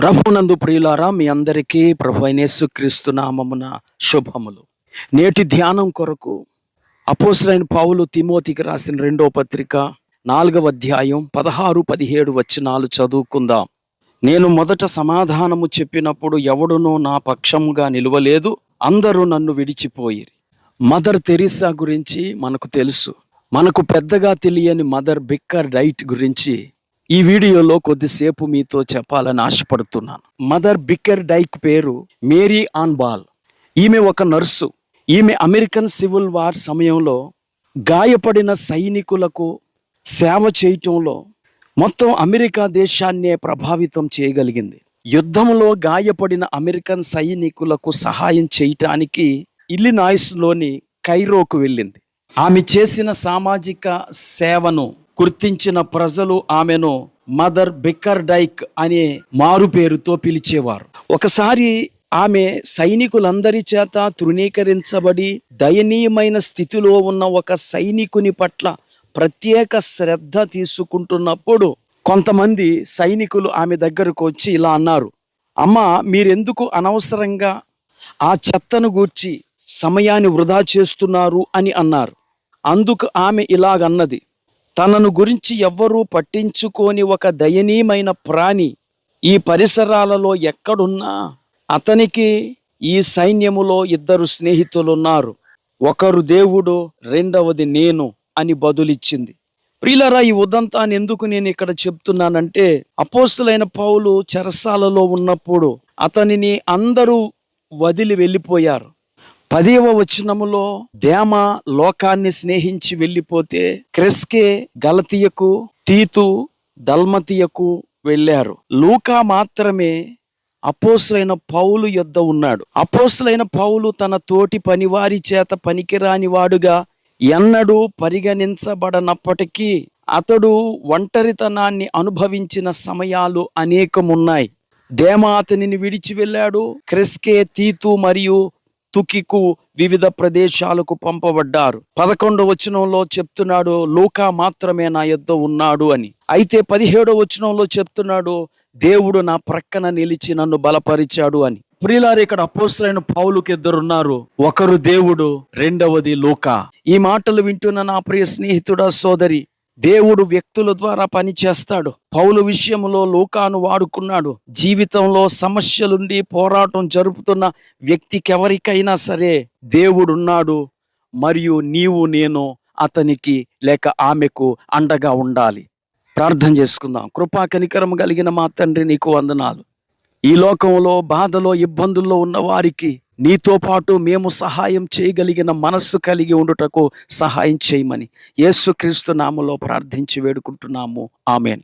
ప్రభునందు ప్రియులారా మీ అందరికీ ప్రభు క్రీస్తు నామమున శుభములు. నేటి ధ్యానం కొరకు అపోసరైన పావులు తిమోతికి రాసిన రెండో పత్రిక నాలుగవ అధ్యాయం పదహారు పదిహేడు వచ్చినాలు చదువుకుందాం. నేను మొదట సమాధానము చెప్పినప్పుడు ఎవడునూ నా పక్షంగా నిలువలేదు అందరూ నన్ను విడిచిపోయిరి. మదర్ తెరీసా గురించి మనకు తెలుసు. మనకు పెద్దగా తెలియని మదర్ బిక్కర్ డైట్ గురించి ఈ వీడియోలో కొద్దిసేపు మీతో చెప్పాలని ఆశపడుతున్నాను. మదర్ బిక్కర్ డైక్ పేరు మేరీ ఆన్ బాల్. ఈమె ఒక నర్సు. ఈమె అమెరికన్ సివిల్ వార్ సమయంలో గాయపడిన సైనికులకు సేవ చేయటంలో మొత్తం అమెరికా దేశాన్నే ప్రభావితం చేయగలిగింది. యుద్ధంలో గాయపడిన అమెరికన్ సైనికులకు సహాయం చేయటానికి ఇల్లినాయిస్లోని కైరోకు వెళ్ళింది. ఆమె చేసిన సామాజిక సేవను గుర్తించిన ప్రజలు ఆమెను మదర్ బిక్కర్ డైక్ అనే మారు పేరుతో పిలిచేవారు. ఒకసారి ఆమె సైనికులందరి చేత తృణీకరించబడి దయనీయమైన స్థితిలో ఉన్న ఒక సైనికుని పట్ల ప్రత్యేక శ్రద్ధ తీసుకుంటున్నప్పుడు కొంతమంది సైనికులు ఆమె దగ్గరకు వచ్చి ఇలా అన్నారు అమ్మ మీరెందుకు అనవసరంగా ఆ చెత్తను గూర్చి సమయాన్ని వృధా చేస్తున్నారు? అని అన్నారు. అందుకు ఆమె ఇలాగన్నది తనను గురించి ఎవ్వరూ పట్టించుకోని ఒక దయనీయమైన ప్రాణి ఈ పరిసరాలలో ఎక్కడున్నా అతనికి ఈ సైన్యములో ఇద్దరు స్నేహితులున్నారు. ఒకరు దేవుడు రెండవది నేను అని బదులిచ్చింది. ప్రియులరా ఈ ఉదంతాన్ని ఎందుకు నేను ఇక్కడ చెప్తున్నానంటే అపోస్తులైన పౌలు చెరసాలలో ఉన్నప్పుడు అతనిని అందరూ వదిలి వెళ్ళిపోయారు. పదివ వచనములో దేమ లోకాన్ని స్నేహించి వెళ్ళిపోతే క్రెస్కే గలతీయకు తీతు దల్మతీయకు వెళ్ళారు. లూకా మాత్రమే అపోసులైన పౌలు యొద్ద ఉన్నాడు. అపోసులైన పౌలు తన తోటి పనివారి చేత పనికిరాని వాడుగా ఎన్నడూ పరిగణించబడనప్పటికీ అతడు ఒంటరితనాన్ని అనుభవించిన సమయాలు అనేకమున్నాయి. దేమ అతనిని విడిచి వెళ్ళాడు. క్రెస్కే తీతు మరియు తుకికు వివిధ ప్రదేశాలకు పంపబడ్డారు. పదకొండవ వచనంలో చెప్తున్నాడు లూకా మాత్రమే నా యొద్ద ఉన్నాడు అని. అయితే పదిహేడవ వచనంలో చెప్తున్నాడు దేవుడు నా ప్రక్కన నిలిచి నన్ను బలపరిచాడు అని. ప్రియులారు ఇక్కడ అపోసరైన పౌలుకి ఇద్దరున్నారు ఒకరు దేవుడు రెండవది లూకా. ఈ మాటలు వింటున్న నా ప్రియ స్నేహితుడా సోదరి దేవుడు వ్యక్తుల ద్వారా పని చేస్తాడు. పౌలు విషయంలో లోకాను వాడుకున్నాడు. జీవితంలో సమస్యలుండి పోరాటం జరుపుతున్న వ్యక్తికి ఎవరికైనా సరే దేవుడున్నాడు. మరియు నీవు నేను అతనికి లేక ఆమెకు అండగా ఉండాలి. ప్రార్థన చేసుకుందాం. కృపా కనికరం కలిగిన మా తండ్రి నీకు వందనాలు. ఈ లోకంలో బాధలో ఇబ్బందుల్లో ఉన్న వారికి నీతో పాటు మేము సహాయం చేయగలిగిన మనస్సు కలిగి ఉండుటకు సహాయం చేయమని యేసుక్రీస్తు నామలో ప్రార్థించి వేడుకుంటున్నాము. ఆమెన్.